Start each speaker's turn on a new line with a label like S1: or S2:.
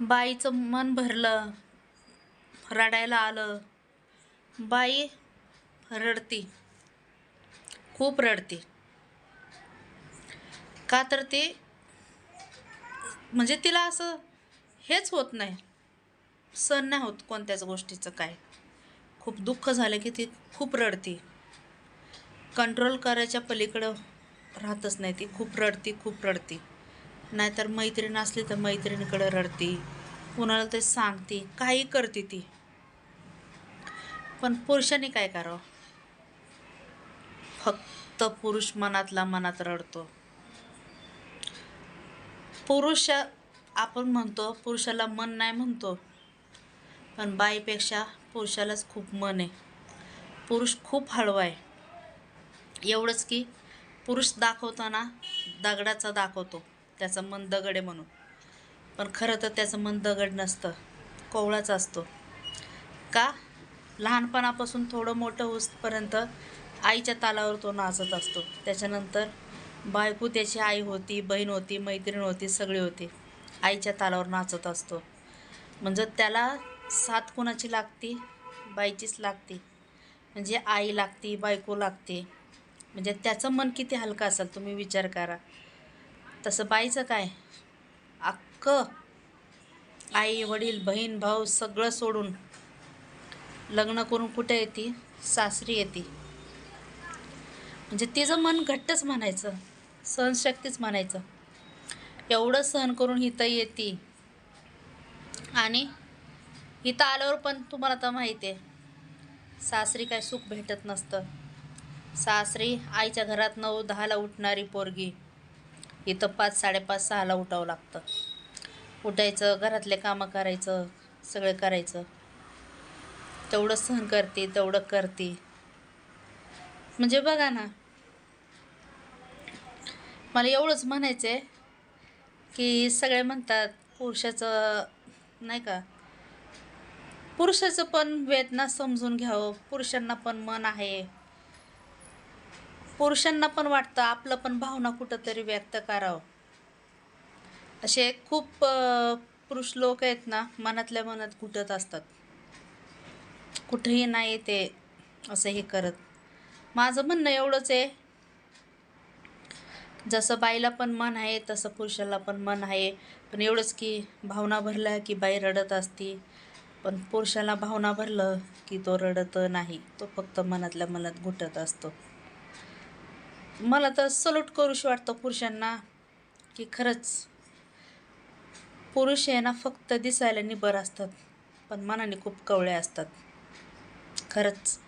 S1: बाईचं मन भरलं रडायला आलं. बाई रडती खूप रडते. का तर ते म्हणजे तिला असं हेच होत नाही. सण नाही होत कोणत्याच गोष्टीचं काय. खूप दुःख झालं की ती खूप रडती. कंट्रोल करायच्या पलीकडं राहतच नाही ती. खूप रडती खूप रडती. नाहीतर मैत्रीण असली तर मैत्रिणीकडे रडती. कुणाला ते सांगते काही करते ती. पण पुरुषांनी काय करावं? फक्त पुरुष मनातला मनात रडतो. पुरुष आपण म्हणतो पुरुषाला मन नाही म्हणतो. पण बाईपेक्षा पुरुषालाच खूप मन आहे. पुरुष खूप हळवा आहे. एवढंच की पुरुष दाखवताना दगडाचा दाखवतो. त्याचं मन दगड आहे म्हणून. पण खरं तर त्याचं मन दगड नसतं. कोवळाच असतो. का? लहानपणापासून थोडं मोठं होसपर्यंत आईच्या तालावर तो नाचत असतो. त्याच्यानंतर बायको त्याची आई होती बहीण होती मैत्रीण होती सगळी होती. आईच्या तालावर नाचत असतो. म्हणजे त्याला साथ कुणाची लागती? बाईचीच लागते. म्हणजे आई लागती बायको लागते. म्हणजे त्याचं मन किती हलकं असेल तुम्ही विचार करा. तसं पाहायचं काय? अख्खं आई वडील बहीण भाऊ सगळं सोडून लग्न करून कुठे येते? सासरी येते. म्हणजे तिचं मन घट्टच म्हणायचं. सहनशक्तीच म्हणायचं. एवढं सहन करून इथं येते. आणि इथं आल्यावर पण तुम्हाला तर माहिती आहे सासरी काय सुख भेटत नसतं. सासरी आईच्या घरात नऊ दहाला उठणारी पोरगी. इथं पाच साडेपाच सहाला उठावं लागतं. उठायचं घरातले कामं करायचं सगळं करायचं. तेवढं सहन करते तेवढं करते. म्हणजे बघा ना मला एवढंच म्हणायचं आहे की सगळे म्हणतात पुरुषाचं नाही का? पुरुषाचं पण वेदना समजून घ्यावं पुरुषांना पण मन आहे. पुरुषांना पण वाटतं आपलं पण भावना कुठंतरी व्यक्त करावं. असे खूप पुरुष लोक आहेत ना मनातल्या मनात कुठत असतात. कुठेही नाही ते असं हे करत. माझं म्हणणं एवढंच आहे. जसं बाईला पण मन आहे तसं पुरुषाला पण मन आहे. पण एवढंच की भावना भरल्या की बाई रडत असती. पण पुरुषाला भावना भरलं की तो रडत नाही. तो फक्त मनातल्या मनात घुटत असतो. मला तर सलूट करूशी वाटतं पुरुषांना की खरंच पुरुष आहे ना फक्त दिसायला निबर असतात पण मनाने खूप कवळे असतात. खरंच.